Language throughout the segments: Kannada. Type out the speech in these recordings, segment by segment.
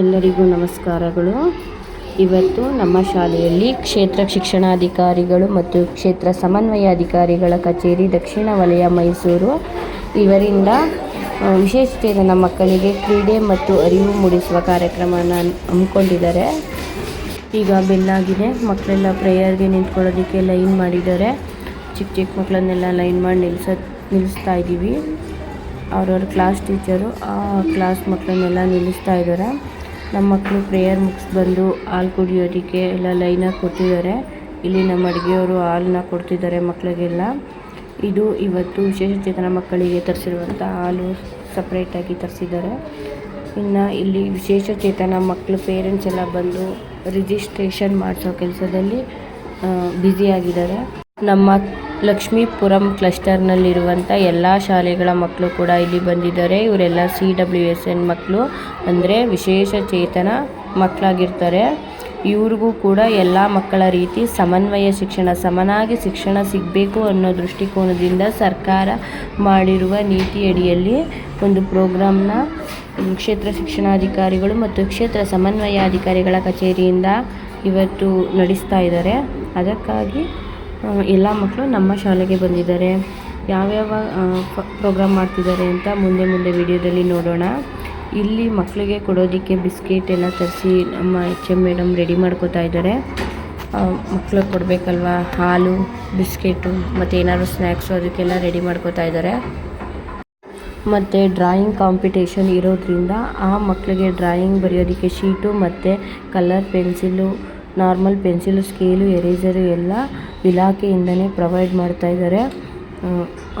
ಎಲ್ಲರಿಗೂ ನಮಸ್ಕಾರಗಳು. ಇವತ್ತು ನಮ್ಮ ಶಾಲೆಯಲ್ಲಿ ಕ್ಷೇತ್ರ ಶಿಕ್ಷಣಾಧಿಕಾರಿಗಳು ಮತ್ತು ಕ್ಷೇತ್ರ ಸಮನ್ವಯ ಅಧಿಕಾರಿಗಳ ಕಚೇರಿ ದಕ್ಷಿಣ ವಲಯ ಮೈಸೂರು. ಇವರಿಂದ ವಿಶೇಷತೆಯಿಂದ ಮಕ್ಕಳಿಗೆ ಕ್ರೀಡೆ ಮತ್ತು ಅರಿವು ಮೂಡಿಸುವ ಕಾರ್ಯಕ್ರಮನ ಹಮ್ಮಿಕೊಂಡಿದ್ದಾರೆ. ಈಗ ಬೆಲ್ಲಾಗಿದೆ ಮಕ್ಕಳೆಲ್ಲ ಪ್ರೇಯರ್ಗೆ ನಿಂತ್ಕೊಳ್ಳೋದಕ್ಕೆ ಲೈನ್ ಮಾಡಿದ್ದಾರೆ. ಚಿಕ್ಕ ಚಿಕ್ಕ ಮಕ್ಕಳನ್ನೆಲ್ಲ ಲೈನ್ ಮಾಡಿ ನಿಲ್ಸ, ನಿಲ್ಲಿಸ್ತಾ ಇದ್ದೀವಿ. ಅವ್ರವ್ರ ಕ್ಲಾಸ್ ಟೀಚರು ಆ ಕ್ಲಾಸ್ ಮಕ್ಕಳನ್ನೆಲ್ಲ ನಿಲ್ಲಿಸ್ತಾ ಇದ್ದಾರೆ. ನಮ್ಮ ಮಕ್ಕಳು ಪ್ರೇಯರ್ ಮುಗಿಸ್ ಬಂದು ಹಾಲು ಕುಡಿಯೋದಕ್ಕೆ ಎಲ್ಲ ಲೈನಾಗಿ ಕೊಟ್ಟಿದ್ದಾರೆ. ಇಲ್ಲಿ ನಮ್ಮ ಅಡುಗೆಯವರು ಹಾಲನ್ನ ಕೊಡ್ತಿದ್ದಾರೆ ಮಕ್ಕಳಿಗೆಲ್ಲ ಇದು ಇವತ್ತು ವಿಶೇಷ ಚೇತನ ಮಕ್ಕಳಿಗೆ ತರಿಸಿರುವಂಥ ಹಾಲು ಸಪ್ರೇಟಾಗಿ ತರಿಸಿದ್ದಾರೆ. ಇನ್ನು ಇಲ್ಲಿ ವಿಶೇಷ ಚೇತನ ಮಕ್ಕಳು ಪೇರೆಂಟ್ಸ್ ಎಲ್ಲ ಬಂದು ರಿಜಿಸ್ಟ್ರೇಷನ್ ಮಾಡಿಸೋ ಕೆಲಸದಲ್ಲಿ ಬ್ಯುಸಿಯಾಗಿದ್ದಾರೆ ನಮ್ಮ ಲಕ್ಷ್ಮೀಪುರಂ ಕ್ಲಸ್ಟರ್ನಲ್ಲಿರುವಂಥ ಎಲ್ಲ ಶಾಲೆಗಳ ಮಕ್ಕಳು ಕೂಡ ಇಲ್ಲಿ ಬಂದಿದ್ದಾರೆ. ಇವರೆಲ್ಲ ಸಿ ಡಬ್ಲ್ಯೂ ಎಸ್ ಎನ್ ಮಕ್ಕಳು, ಅಂದರೆ ವಿಶೇಷ ಚೇತನ ಮಕ್ಕಳಾಗಿರ್ತಾರೆ. ಇವ್ರಿಗೂ ಕೂಡ ಎಲ್ಲ ಮಕ್ಕಳ ರೀತಿ ಸಮನ್ವಯ ಶಿಕ್ಷಣ, ಸಮನಾಗಿ ಶಿಕ್ಷಣ ಸಿಗಬೇಕು ಅನ್ನೋ ದೃಷ್ಟಿಕೋನದಿಂದ ಸರ್ಕಾರ ಮಾಡಿರುವ ನೀತಿಯಡಿಯಲ್ಲಿ ಒಂದು ಪ್ರೋಗ್ರಾಮ್ನ ಕ್ಷೇತ್ರ ಶಿಕ್ಷಣಾಧಿಕಾರಿಗಳು ಮತ್ತು ಕ್ಷೇತ್ರ ಸಮನ್ವಯಾಧಿಕಾರಿಗಳ ಕಚೇರಿಯಿಂದ ಇವತ್ತು ನಡೆಸ್ತಾ ಇದ್ದಾರೆ. ಅದಕ್ಕಾಗಿ ಎಲ್ಲ ಮಕ್ಕಳು ನಮ್ಮ ಶಾಲೆಗೆ ಬಂದಿದ್ದಾರೆ. ಯಾವ್ಯಾವ ಪ್ರೋಗ್ರಾಮ್ ಮಾಡ್ತಿದ್ದಾರೆ ಅಂತ ಮುಂದೆ ಮುಂದೆ ವಿಡಿಯೋದಲ್ಲಿ ನೋಡೋಣ. ಇಲ್ಲಿ ಮಕ್ಕಳಿಗೆ ಕೊಡೋದಕ್ಕೆ ಬಿಸ್ಕೆಟ್ ಎಲ್ಲ ತರಿಸಿ ನಮ್ಮ ಎಚ್ ಎಂ ಮೇಡಮ್ ರೆಡಿ ಮಾಡ್ಕೋತಾ ಇದ್ದಾರೆ. ಮಕ್ಳಿಗೆ ಕೊಡಬೇಕಲ್ವ? ಹಾಲು, ಬಿಸ್ಕೆಟು, ಮತ್ತು ಏನಾದ್ರು ಸ್ನ್ಯಾಕ್ಸು ಅದಕ್ಕೆಲ್ಲ ರೆಡಿ ಮಾಡ್ಕೋತಾ ಇದ್ದಾರೆ. ಮತ್ತು ಡ್ರಾಯಿಂಗ್ ಕಾಂಪಿಟೇಷನ್ ಇರೋದ್ರಿಂದ ಆ ಮಕ್ಕಳಿಗೆ ಡ್ರಾಯಿಂಗ್ ಬರೆಯೋದಕ್ಕೆ ಶೀಟು ಮತ್ತು colour pencil, normal pencil, scale, eraser ಎಲ್ಲ ಇಲಾಖೆಯಿಂದನೇ ಪ್ರೊವೈಡ್ ಮಾಡ್ತಾ ಇದ್ದಾರೆ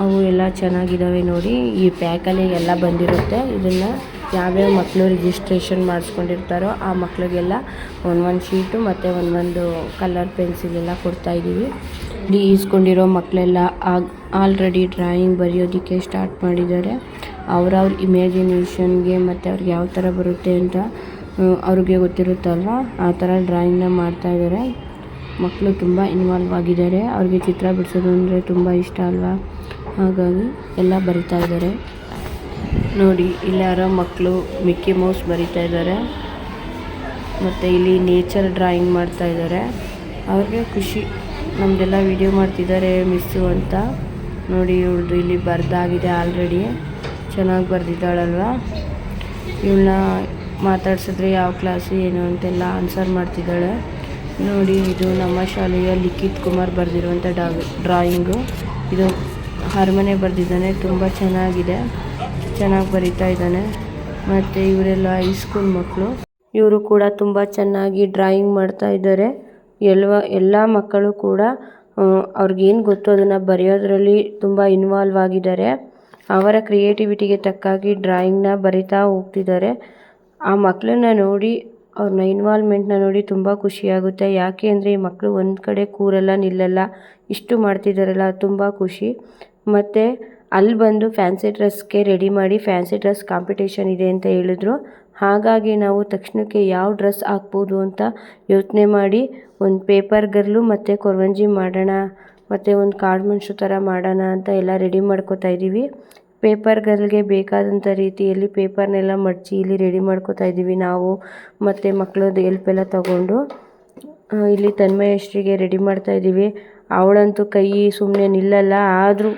ಅವು ಎಲ್ಲ ಚೆನ್ನಾಗಿದ್ದಾವೆ ನೋಡಿ. ಈ ಪ್ಯಾಕಲ್ಲಿ ಎಲ್ಲ ಬಂದಿರುತ್ತೆ. ಇದನ್ನು ಯಾವ್ಯಾವ ಮಕ್ಕಳು ರಿಜಿಸ್ಟ್ರೇಷನ್ ಮಾಡಿಸ್ಕೊಂಡಿರ್ತಾರೋ ಆ ಮಕ್ಕಳಿಗೆಲ್ಲ ಒಂದೊಂದು ಶೀಟು ಮತ್ತು ಒಂದೊಂದು ಕಲರ್ ಪೆನ್ಸಿಲ್ ಎಲ್ಲ ಕೊಡ್ತಾ ಇದ್ದೀವಿ ಇಲ್ಲಿ ಈಸ್ಕೊಂಡಿರೋ ಮಕ್ಕಳೆಲ್ಲ ಆಗ ಆಲ್ರೆಡಿ ಡ್ರಾಯಿಂಗ್ ಬರೆಯೋದಕ್ಕೆ ಸ್ಟಾರ್ಟ್ ಮಾಡಿದ್ದಾರೆ. ಅವ್ರವ್ರ ಇಮ್ಯಾಜಿನೇಷನ್ಗೆ ಮತ್ತು ಅವ್ರಿಗೆ ಯಾವ ಥರ ಬರುತ್ತೆ ಅಂತ ಅವ್ರಿಗೆ ಗೊತ್ತಿರುತ್ತಲ್ವ? ಆ ಥರ ಡ್ರಾಯಿಂಗ್ನ ಮಾಡ್ತಾ ಇದ್ದಾರೆ ಮಕ್ಕಳು ತುಂಬ ಇನ್ವಾಲ್ವ್ ಆಗಿದ್ದಾರೆ. ಅವ್ರಿಗೆ ಚಿತ್ರ ಬಿಡಿಸೋದು ಅಂದರೆ ತುಂಬ ಇಷ್ಟ ಅಲ್ವಾ? ಹಾಗಾಗಿ ಎಲ್ಲ ಬರಿತಾ ಇದ್ದಾರೆ. ನೋಡಿ, ಇಲ್ಲಿ ಯಾರೋ ಮಕ್ಕಳು ಮಿಕ್ಕಿ ಮೌಸ್ ಬರಿತಾ ಇದ್ದಾರೆ. ಮತ್ತು ಇಲ್ಲಿ ನೇಚರ್ ಡ್ರಾಯಿಂಗ್ ಮಾಡ್ತಾ ಇದ್ದಾರೆ. ಅವ್ರಿಗೆ ಖುಷಿ. ನಮ್ದೆಲ್ಲ ವಿಡಿಯೋ ಮಾಡ್ತಿದ್ದಾರೆ ಮಿಸ್ಸು ಅಂತ. ನೋಡಿ ಇವ್ರದ್ದು ಇಲ್ಲಿ ಬರ್ದಾಗಿದೆ ಆಲ್ರೆಡಿ ಚೆನ್ನಾಗಿ ಬರೆದಿದ್ದಾಳಲ್ವ? ಇವಳನ್ನ ಮಾತಾಡ್ಸಿದ್ರೆ ಯಾವ ಕ್ಲಾಸು ಏನು ಅಂತೆಲ್ಲ ಆನ್ಸರ್ ಮಾಡ್ತಿದ್ದಾಳೆ. ನೋಡಿ, ಇದು ನಮ್ಮ ಶಾಲೆಯ ಲಿಖಿತ್ ಕುಮಾರ್ ಬರೆದಿರುವಂಥ ಡಾ ಡ್ರಾಯಿಂಗು ಇದು ಅರಮನೆ ಬರೆದಿದ್ದಾನೆ, ತುಂಬ ಚೆನ್ನಾಗಿದೆ. ಚೆನ್ನಾಗಿ ಬರಿತಾ ಇದ್ದಾನೆ. ಮತ್ತು ಇವರೆಲ್ಲ ಹೈಸ್ಕೂಲ್ ಮಕ್ಕಳು ಇವರು ಕೂಡ ತುಂಬ ಚೆನ್ನಾಗಿ ಡ್ರಾಯಿಂಗ್ ಮಾಡ್ತಾ ಇದ್ದಾರೆ. ಎಲ್ಲ ಎಲ್ಲ ಮಕ್ಕಳು ಕೂಡ ಅವ್ರಿಗೇನು ಗೊತ್ತು ಅದನ್ನು ಬರೆಯೋದ್ರಲ್ಲಿ ತುಂಬ ಇನ್ವಾಲ್ವ್ ಆಗಿದ್ದಾರೆ. ಅವರ ಕ್ರಿಯೇಟಿವಿಟಿಗೆ ತಕ್ಕಾಗಿ ಡ್ರಾಯಿಂಗ್ನ ಬರಿತಾ ಹೋಗ್ತಿದ್ದಾರೆ. ಆ ಮಕ್ಕಳನ್ನ ನೋಡಿ ಅವ್ರನ್ನ ಇನ್ವಾಲ್ವ್ಮೆಂಟ್ನ ನೋಡಿ ತುಂಬ ಖುಷಿಯಾಗುತ್ತೆ ಯಾಕೆ ಅಂದರೆ ಈ ಮಕ್ಕಳು ಒಂದು ಕಡೆ ಕೂರಲ್ಲ, ನಿಲ್ಲಲ್ಲ, ಇಷ್ಟು ಮಾಡ್ತಿದ್ದಾರಲ್ಲ ತುಂಬ ಖುಷಿ. ಮತ್ತು ಅಲ್ಲಿ ಬಂದು ಫ್ಯಾನ್ಸಿ ಡ್ರೆಸ್ಗೆ ರೆಡಿ ಮಾಡಿ ಫ್ಯಾನ್ಸಿ ಡ್ರೆಸ್ ಕಾಂಪಿಟೇಷನ್ ಇದೆ ಅಂತ ಹೇಳಿದ್ರು. ಹಾಗಾಗಿ ನಾವು ತಕ್ಷಣಕ್ಕೆ ಯಾವ ಡ್ರೆಸ್ ಹಾಕ್ಬೋದು ಅಂತ ಯೋಚನೆ ಮಾಡಿ, ಒಂದು ಪೇಪರ್ ಗರ್ಲು ಮತ್ತು ಕೊರವಂಜಿ ಮಾಡೋಣ, ಮತ್ತು ಒಂದು ಕಾಡು ಮನುಷ್ಯ ಥರ ಮಾಡೋಣ ಅಂತ ಎಲ್ಲ ರೆಡಿ ಮಾಡ್ಕೋತಾ ಇದ್ದೀವಿ ಪೇಪರ್ ಗರ್ಲ್ಗೆ ಬೇಕಾದಂಥ ರೀತಿಯಲ್ಲಿ ಪೇಪರ್ನೆಲ್ಲ ಮಡಚಿ ಇಲ್ಲಿ ರೆಡಿ ಮಾಡ್ಕೋತಾ ಇದ್ದೀವಿ ನಾವು ಮತ್ತು ಮಕ್ಳದ್ದು ಎಲ್ಪ್ ಎಲ್ಲ ತಗೊಂಡು ಇಲ್ಲಿ ತನ್ಮಯಶ್ರೀಗೆ ರೆಡಿ ಮಾಡ್ತಾ ಇದ್ದೀವಿ. ಅವಳಂತೂ ಕೈ ಸುಮ್ಮನೆ ನಿಲ್ಲಲ್ಲ, ಆದರೂ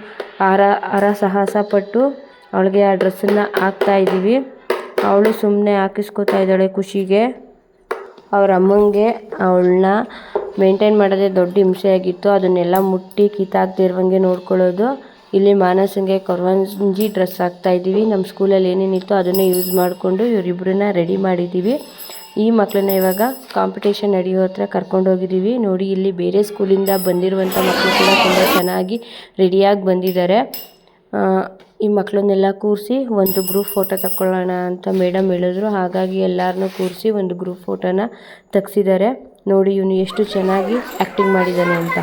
ಅರ ಹರ ಸಾಹಸ ಪಟ್ಟು ಅವಳಿಗೆ ಆ ಡ್ರೆಸ್ಸನ್ನು ಹಾಕ್ತಾ ಇದ್ದೀವಿ. ಅವಳು ಸುಮ್ಮನೆ ಹಾಕಿಸ್ಕೊತಾ ಇದ್ದಾಳೆ ಖುಷಿಗೆ. ಅವ್ರ ಅಮ್ಮಂಗೆ ಅವಳನ್ನ ಮೇಂಟೈನ್ ಮಾಡೋದೇ ದೊಡ್ಡ ಹಿಂಸೆಯಾಗಿತ್ತು. ಅದನ್ನೆಲ್ಲ ಮುಟ್ಟಿ ಕಿತ್ತಾಕ್ದಿರುವಂಗೆ ನೋಡ್ಕೊಳ್ಳೋದು. ಇಲ್ಲಿ ಮಾನಸಂಗೆ ಕೊರವಂಜಿ ಡ್ರೆಸ್ ಹಾಕ್ತಾ ಇದ್ದೀವಿ. ನಮ್ಮ ಸ್ಕೂಲಲ್ಲಿ ಏನೇನಿತ್ತು ಅದನ್ನೇ ಯೂಸ್ ಮಾಡಿಕೊಂಡು ಇವರಿಬ್ಬರನ್ನ ರೆಡಿ ಮಾಡಿದ್ದೀವಿ. ಈ ಮಕ್ಕಳನ್ನ ಇವಾಗ ಕಾಂಪಿಟೇಷನ್ ನಡೆಯೋ ಹತ್ರ ಕರ್ಕೊಂಡೋಗಿದ್ದೀವಿ ನೋಡಿ, ಇಲ್ಲಿ ಬೇರೆ ಸ್ಕೂಲಿಂದ ಬಂದಿರುವಂಥ ಮಕ್ಕಳು ಕೂಡ ತುಂಬ ಚೆನ್ನಾಗಿ ರೆಡಿಯಾಗಿ ಬಂದಿದ್ದಾರೆ. ಈ ಮಕ್ಕಳನ್ನೆಲ್ಲ ಕೂರಿಸಿ ಒಂದು ಗ್ರೂಪ್ ಫೋಟೋ ತಗೊಳ್ಳೋಣ ಅಂತ ಮೇಡಮ್ ಹೇಳಿದ್ರು. ಹಾಗಾಗಿ ಎಲ್ಲರನ್ನೂ ಕೂರಿಸಿ ಒಂದು ಗ್ರೂಪ್ ಫೋಟೋನ ತೆಗ್ಸಿದ್ದಾರೆ ನೋಡಿ, ಇವನು ಎಷ್ಟು ಚೆನ್ನಾಗಿ ಆ್ಯಕ್ಟಿಂಗ್ ಮಾಡಿದ್ದಾನೆ ಅಂತ.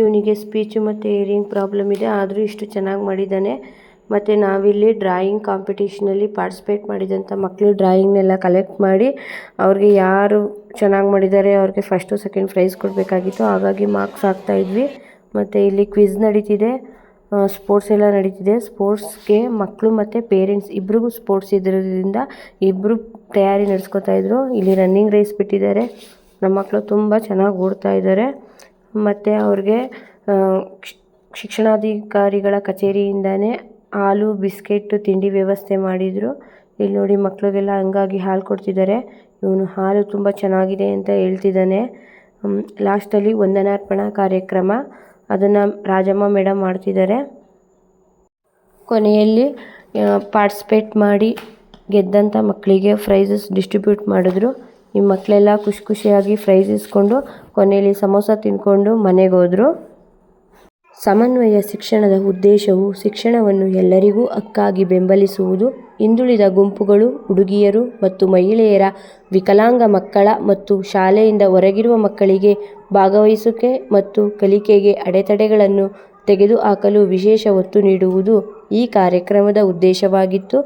ಇವನಿಗೆ ಸ್ಪೀಚು ಮತ್ತು ಏರಿಂಗ್ ಪ್ರಾಬ್ಲಮ್ ಇದೆ, ಆದರೂ ಇಷ್ಟು ಚೆನ್ನಾಗಿ ಮಾಡಿದ್ದಾನೆ. ಮತ್ತು ನಾವಿಲ್ಲಿ ಡ್ರಾಯಿಂಗ್ ಕಾಂಪಿಟೇಷನಲ್ಲಿ ಪಾರ್ಟಿಸಿಪೇಟ್ ಮಾಡಿದಂಥ ಮಕ್ಕಳು ಡ್ರಾಯಿಂಗ್ನೆಲ್ಲ ಕಲೆಕ್ಟ್ ಮಾಡಿ, ಅವ್ರಿಗೆ ಯಾರು ಚೆನ್ನಾಗಿ ಮಾಡಿದ್ದಾರೆ ಅವ್ರಿಗೆ ಫಸ್ಟು ಸೆಕೆಂಡ್ ಪ್ರೈಸ್ ಕೊಡಬೇಕಾಗಿತ್ತು. ಹಾಗಾಗಿ ಮಾರ್ಕ್ಸ್ ಹಾಕ್ತಾಯಿದ್ವಿ ಮತ್ತು ಇಲ್ಲಿ ಕ್ವಿಝ್ ನಡೀತಿದೆ. ಸ್ಪೋರ್ಟ್ಸ್ ಎಲ್ಲ ನಡೀತಿದೆ. ಸ್ಪೋರ್ಟ್ಸ್ಗೆ ಮಕ್ಕಳು ಮತ್ತು ಪೇರೆಂಟ್ಸ್ ಇಬ್ರಿಗೂ ಸ್ಪೋರ್ಟ್ಸ್ ಇದ್ದಿರೋದ್ರಿಂದ ಇಬ್ಬರು ತಯಾರಿ ನಡೆಸ್ಕೊತಾಯಿದ್ರು ಇಲ್ಲಿ ರನ್ನಿಂಗ್ ರೇಸ್ ಬಿಟ್ಟಿದ್ದಾರೆ. ನಮ್ಮ ಮಕ್ಕಳು ತುಂಬ ಚೆನ್ನಾಗಿ ಓಡ್ತಾ ಇದ್ದಾರೆ. ಮತ್ತು ಅವ್ರಿಗೆ ಶಿಕ್ಷಣಾಧಿಕಾರಿಗಳ ಕಚೇರಿಯಿಂದನೇ ಹಾಲು ಬಿಸ್ಕೆಟ್ಟು ತಿಂಡಿ ವ್ಯವಸ್ಥೆ ಮಾಡಿದರು. ಇಲ್ಲಿ ನೋಡಿ ಮಕ್ಕಳಿಗೆಲ್ಲ ಹಂಗಾಗಿ ಹಾಲು ಕೊಡ್ತಿದ್ದಾರೆ ಇವನು ಹಾಲು ತುಂಬ ಚೆನ್ನಾಗಿದೆ ಅಂತ ಹೇಳ್ತಿದ್ದಾನೆ ಲಾಸ್ಟಲ್ಲಿ ವಂದನಾರ್ಪಣಾ ಕಾರ್ಯಕ್ರಮ. ಅದನ್ನು ರಾಜಮ್ಮ ಮೇಡಮ್ ಮಾಡ್ತಿದ್ದಾರೆ ಕೊನೆಯಲ್ಲಿ ಪಾರ್ಟಿಸಿಪೇಟ್ ಮಾಡಿ ಗೆದ್ದಂಥ ಮಕ್ಕಳಿಗೆ ಪ್ರೈಸಸ್ ಡಿಸ್ಟ್ರಿಬ್ಯೂಟ್ ಮಾಡಿದ್ರು. ಈ ಮಕ್ಕಳೆಲ್ಲ ಖುಷಿ ಖುಷಿಯಾಗಿ ಫ್ರೈಸ್ ಇಸ್ಕೊಂಡು ಕೊನೆಯಲ್ಲಿ ಸಮೋಸ ತಿಂದ್ಕೊಂಡು ಮನೆಗೆ ಹೋದರು. ಸಮನ್ವಯ ಶಿಕ್ಷಣದ ಉದ್ದೇಶವು ಶಿಕ್ಷಣವನ್ನು ಎಲ್ಲರಿಗೂ ಹಕ್ಕಾಗಿ ಬೆಂಬಲಿಸುವುದು. ಹಿಂದುಳಿದ ಗುಂಪುಗಳು, ಹುಡುಗಿಯರು ಮತ್ತು ಮಹಿಳೆಯರ ವಿಕಲಾಂಗ ಮಕ್ಕಳ ಮತ್ತು ಶಾಲೆಯಿಂದ ಹೊರಗಿರುವ ಮಕ್ಕಳಿಗೆ ಭಾಗವಹಿಸುವಿಕೆ ಮತ್ತು ಕಲಿಕೆಗೆ ಅಡೆತಡೆಗಳನ್ನು ತೆಗೆದುಹಾಕಲು ವಿಶೇಷ ಒತ್ತು ನೀಡುವುದು ಈ ಕಾರ್ಯಕ್ರಮದ ಉದ್ದೇಶವಾಗಿತ್ತು.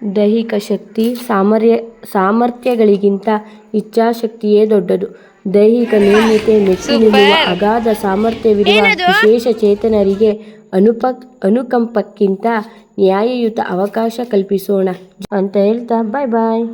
ದೈಹಿಕ ಶಕ್ತಿ ಸಾಮರ್ಯ ಸಾಮರ್ಥ್ಯಗಳಿಗಿಂತ ಇಚ್ಛಾಶಕ್ತಿಯೇ ದೊಡ್ಡದು. ದೈಹಿಕ ನ್ಯೂನ್ಯತೆ ಮೆಚ್ಚಿ ನಿಲ್ಲುವ ಅಗಾಧ ಸಾಮರ್ಥ್ಯವಿರುವ ವಿಶೇಷ ಚೇತನರಿಗೆ ಅನುಪ ಅನುಕಂಪಕ್ಕಿಂತ ನ್ಯಾಯಯುತ ಅವಕಾಶ ಕಲ್ಪಿಸೋಣ. ಅಂತ ಹೇಳ್ತಾ ಬಾಯ್ ಬಾಯ್